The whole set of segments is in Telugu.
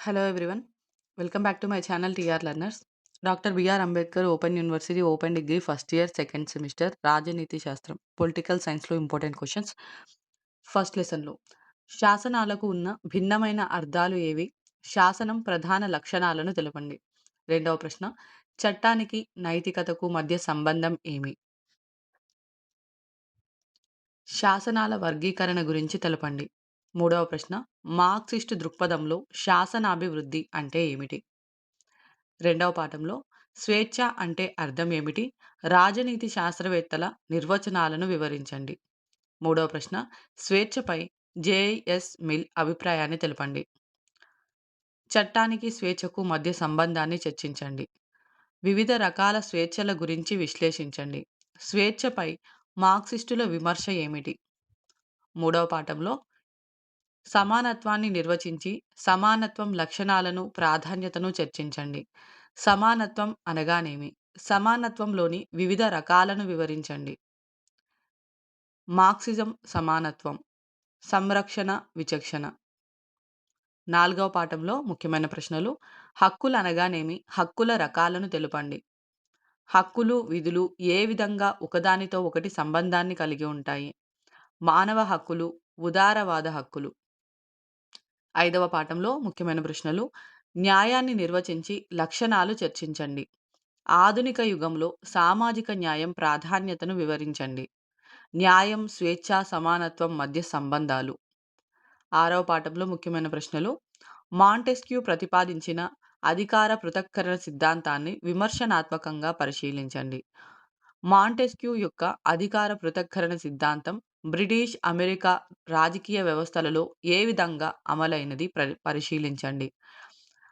Hello everyone. Welcome back to my channel TR learners doctor BR Ambedkar open university open degree first year second semester రాజనీతి శాస్త్రం పొలిటికల్ సైన్స్‌లో ఇంపార్టెంట్ క్వశ్చన్స్ ఫస్ట్ లెసన్‌లో శాసనాలకు ఉన్న భిన్నమైన అర్థాలు ఏవి? శాసనం ప్రధాన లక్షణాలను తెలపండి. రెండవ ప్రశ్న చట్టానికి నైతికతకు మధ్య సంబంధం ఏమి? శాసనాల వర్గీకరణ గురించి తెలపండి. మూడవ ప్రశ్న మార్క్సిస్టు దృక్పథంలో శాసనాభివృద్ధి అంటే ఏమిటి? రెండవ పాఠంలో స్వేచ్ఛ అంటే అర్థం ఏమిటి? రాజనీతి శాస్త్రవేత్తల నిర్వచనాలను వివరించండి. మూడవ ప్రశ్న స్వేచ్ఛపై జేఎస్ మిల్ అభిప్రాయాన్ని తెలపండి. చట్టానికి స్వేచ్ఛకు మధ్య సంబంధాన్ని చర్చించండి. వివిధ రకాల స్వేచ్ఛల గురించి విశ్లేషించండి. స్వేచ్ఛపై మార్క్సిస్టుల విమర్శ ఏమిటి? మూడవ పాఠంలో సమానత్వాన్ని నిర్వచించి, సమానత్వం లక్షణాలను, ప్రాధాన్యతను చర్చించండి. సమానత్వం అనగానేమి? సమానత్వంలోని వివిధ రకాలను వివరించండి. మార్క్సిజం సమానత్వం, సంరక్షణ, విచక్షణ. నాలుగవ పాఠంలో ముఖ్యమైన ప్రశ్నలు హక్కులు అనగానేమి? హక్కుల రకాలను తెలుపండి. హక్కులు, విధులు ఏ విధంగా ఒకదానితో ఒకటి సంబంధాన్ని కలిగి ఉంటాయి? మానవ హక్కులు, ఉదారవాద హక్కులు. ఐదవ పాఠంలో ముఖ్యమైన ప్రశ్నలు న్యాయాన్ని నిర్వచించి లక్షణాలు చర్చించండి. ఆధునిక యుగంలో సామాజిక న్యాయం ప్రాధాన్యతను వివరించండి. న్యాయం, స్వేచ్ఛ, సమానత్వం మధ్య సంబంధాలు. ఆరవ పాఠంలో ముఖ్యమైన ప్రశ్నలు మాంటెస్క్యూ ప్రతిపాదించిన అధికార పృథక్కరణ సిద్ధాంతాన్ని విమర్శనాత్మకంగా పరిశీలించండి. మాంటెస్క్యూ యొక్క అధికార పృథక్కరణ సిద్ధాంతం బ్రిటిష్, అమెరికా రాజకీయ వ్యవస్థలలో ఏ విధంగా అమలైనది ప్ర పరిశీలించండి.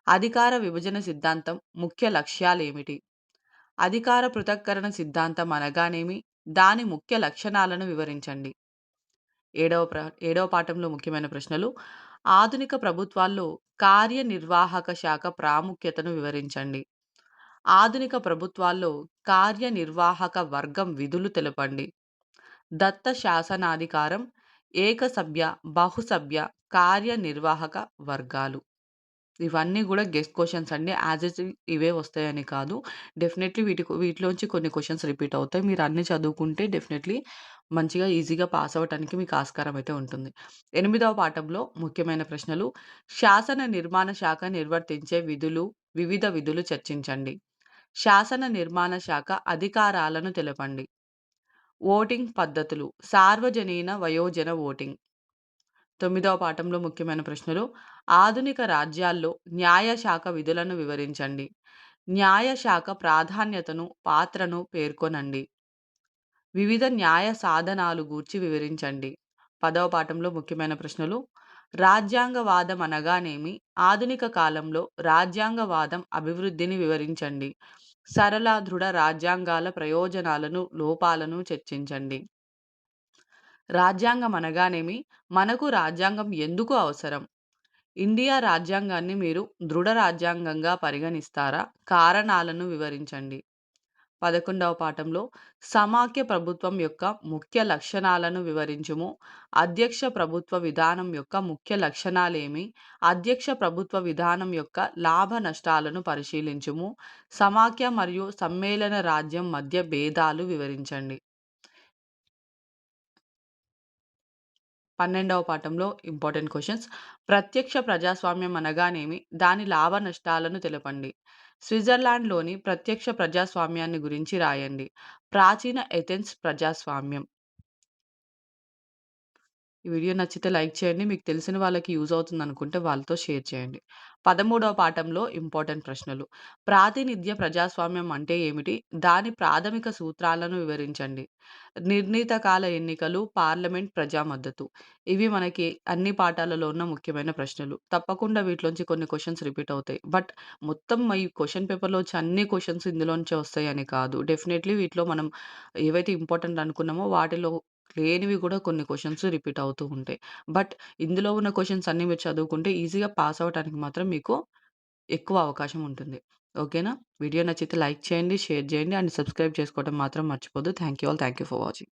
అధికార విభజన సిద్ధాంతం ముఖ్య లక్ష్యాలేమిటి? అధికార పృథక్కరణ సిద్ధాంతం అనగానేమి? దాని ముఖ్య లక్షణాలను వివరించండి. ఏడవ ప్ర ఏడవ పాఠంలో ముఖ్యమైన ప్రశ్నలు ఆధునిక ప్రభుత్వాల్లో కార్యనిర్వాహక శాఖ ప్రాముఖ్యతను వివరించండి. ఆధునిక ప్రభుత్వాల్లో కార్యనిర్వాహక వర్గం విధులు తెలపండి. దత్త శాసనాధికారం, ఏకసభ్య, బహుసభ్య కార్యనిర్వాహక వర్గాలు. ఇవన్నీ కూడా గెస్ట్ క్వశ్చన్స్ అండి. యాజ్ ఇట్ ఇవే వస్తాయని కాదు. డెఫినెట్‌లీ వీటి వీటిలోంచి కొన్ని క్వశ్చన్స్ రిపీట్ అవుతాయి. మీరు అన్నీ చదువుకుంటే డెఫినెట్‌లీ మంచిగా ఈజీగా పాస్ అవ్వటానికి మీకు ఆస్కారం అయితే ఉంటుంది. ఎనిమిదవ పాఠంలో ముఖ్యమైన ప్రశ్నలు శాసన నిర్మాణ శాఖ నిర్వర్తించే విధులు, వివిధ విధులు చర్చించండి. శాసన నిర్మాణ శాఖ అధికారాలను తెలపండి. ఓటింగ్ పద్ధతులు సార్వజనీన వయోజన ఓటింగ్. తొమ్మిదవ పాఠంలో ముఖ్యమైన ప్రశ్నలు ఆధునిక రాజ్యాల్లో న్యాయశాఖ విధులను వివరించండి. న్యాయశాఖ ప్రాధాన్యతను, పాత్రను పేర్కొనండి. వివిధ న్యాయ సాధనాలు గూర్చి వివరించండి. పదవ పాఠంలో ముఖ్యమైన ప్రశ్నలు రాజ్యాంగవాదం అనగానేమి? ఆధునిక కాలంలో రాజ్యాంగవాదం అభివృద్ధిని వివరించండి. సరళ, దృఢ రాజ్యాంగాల ప్రయోజనాలను, లోపాలను చర్చించండి. రాజ్యాంగం అనగానేమి? మనకు రాజ్యాంగం ఎందుకు అవసరం? ఇండియా రాజ్యాంగాన్ని మీరు దృఢ రాజ్యాంగంగా పరిగణిస్తారా? కారణాలను వివరించండి. పదకొండవ పాఠంలో సమాఖ్య ప్రభుత్వం యొక్క ముఖ్య లక్షణాలను వివరించుము. అధ్యక్ష ప్రభుత్వ విధానం యొక్క ముఖ్య లక్షణాలేమి? అధ్యక్ష ప్రభుత్వ విధానం యొక్క లాభ నష్టాలను పరిశీలించుము. సమాఖ్య మరియు సమ్మేళన రాజ్యం మధ్య భేదాలు వివరించండి. పన్నెండవ పాఠంలో ఇంపార్టెంట్ క్వశ్చన్స్ ప్రత్యక్ష ప్రజాస్వామ్యం అనగానేమి? దాని లాభ నష్టాలను తెలపండి. స్విట్జర్లాండ్‌లోని ప్రత్యక్ష ప్రజాస్వామ్యాన్ని గురించి రాయండి. ప్రాచీన ఎథెన్స్ ప్రజాస్వామ్యం. ఈ వీడియో నచ్చితే లైక్ చేయండి. మీకు తెలిసిన వాళ్ళకి యూజ్ అవుతుందనుకుంటే వాళ్ళతో షేర్ చేయండి. పదమూడవ పాఠంలో ఇంపార్టెంట్ ప్రశ్నలు ప్రాతినిధ్య ప్రజాస్వామ్యం అంటే ఏమిటి? దాని ప్రాథమిక సూత్రాలను వివరించండి. నిర్ణీత కాల ఎన్నికలు, పార్లమెంట్, ప్రజా మద్దతు. ఇవి మనకి అన్ని పాఠాలలో ఉన్న ముఖ్యమైన ప్రశ్నలు. తప్పకుండా వీటిలోంచి కొన్ని క్వెషన్స్ రిపీట్ అవుతాయి. బట్ మొత్తం ఈ క్వెషన్ పేపర్‌లో వచ్చే అన్ని క్వెషన్స్ ఇందులోంచి వస్తాయని కాదు. డెఫినెట్‌లీ వీటిలో మనం ఏవైతే ఇంపార్టెంట్ అనుకున్నామో వాటిలో లేనివి కూడా కొన్ని క్వశ్చన్స్ రిపీట్ అవుతూ ఉంటాయి. బట్ ఇందులో ఉన్న క్వశ్చన్స్ అన్నీ మీరు చదువుకుంటే ఈజీగా పాస్ అవ్వటానికి మాత్రం మీకు ఎక్కువ అవకాశం ఉంటుంది. ఓకేనా? వీడియో నచ్చితే లైక్ చేయండి, షేర్ చేయండి అండ్ సబ్స్క్రైబ్ చేసుకోవడం మాత్రం మర్చిపోద్దు. Thank you all. Thank you for watching.